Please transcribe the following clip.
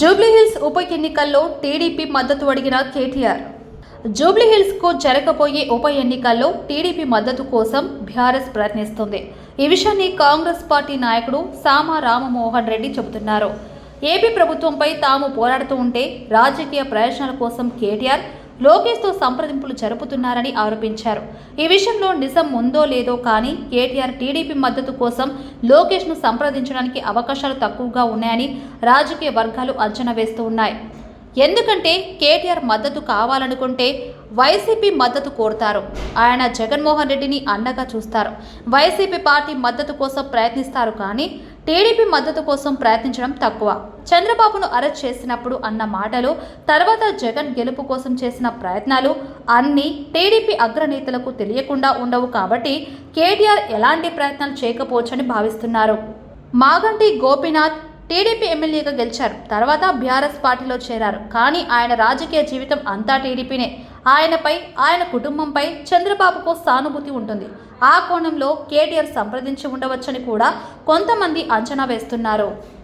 జూబ్లీహిల్స్ ఉప ఎన్నికల్లో టీడీపీ మద్దతు అడిగిన కేటీఆర్. జూబ్లీహిల్స్కు జరగబోయే ఉప ఎన్నికల్లో టీడీపీ మద్దతు కోసం బీఆర్ఎస్ ప్రయత్నిస్తుంది. ఈ విషయాన్ని కాంగ్రెస్ పార్టీ నాయకుడు సామా రామమోహన్ రెడ్డి చెబుతున్నారు. ఏపీ ప్రభుత్వంపై తాము పోరాడుతూ ఉంటే రాజకీయ ప్రయోజనాల కోసం కేటీఆర్ లోకేష్తో సంప్రదింపులు జరుపుతున్నారని ఆరోపించారు. ఈ విషయంలో నిజం ఉందో లేదో కానీ కేటీఆర్ టీడీపీ మద్దతు కోసం లోకేష్ను సంప్రదించడానికి అవకాశాలు తక్కువగా ఉన్నాయని రాజకీయ వర్గాలు అంచనా వేస్తూ ఉన్నాయి. ఎందుకంటే కేటీఆర్ మద్దతు కావాలనుకుంటే వైసీపీ మద్దతు కోరుతారు. ఆయన జగన్మోహన్ రెడ్డిని అండగా చూస్తారు. వైసీపీ పార్టీ మద్దతు కోసం ప్రయత్నిస్తారు కానీ టీడీపీ మద్దతు కోసం ప్రయత్నించడం తక్కువ. చంద్రబాబును అరెస్ట్ చేసినప్పుడు అన్న మాటలు తర్వాత జగన్ గెలుపు కోసం చేసిన ప్రయత్నాలు అన్నీ టీడీపీ అగ్రనేతలకు తెలియకుండా ఉండవు కాబట్టి కేటీఆర్ ఎలాంటి ప్రయత్నాలు చేయకపోవచ్చని భావిస్తున్నారు. మాగంటి గోపీనాథ్ టీడీపీ ఎమ్మెల్యేగా గెలిచారు. తర్వాత బీఆర్ఎస్ పార్టీలో చేరారు. కానీ ఆయన రాజకీయ జీవితం అంతా టీడీపీనే. ఆయనపై ఆయన కుటుంబంపై చంద్రబాబుకు సానుభూతి ఉంటుంది. ఆ కోణంలో కేటీఆర్ సంప్రదించి ఉండవచ్చని కూడా కొంతమంది అంచనా వేస్తున్నారు.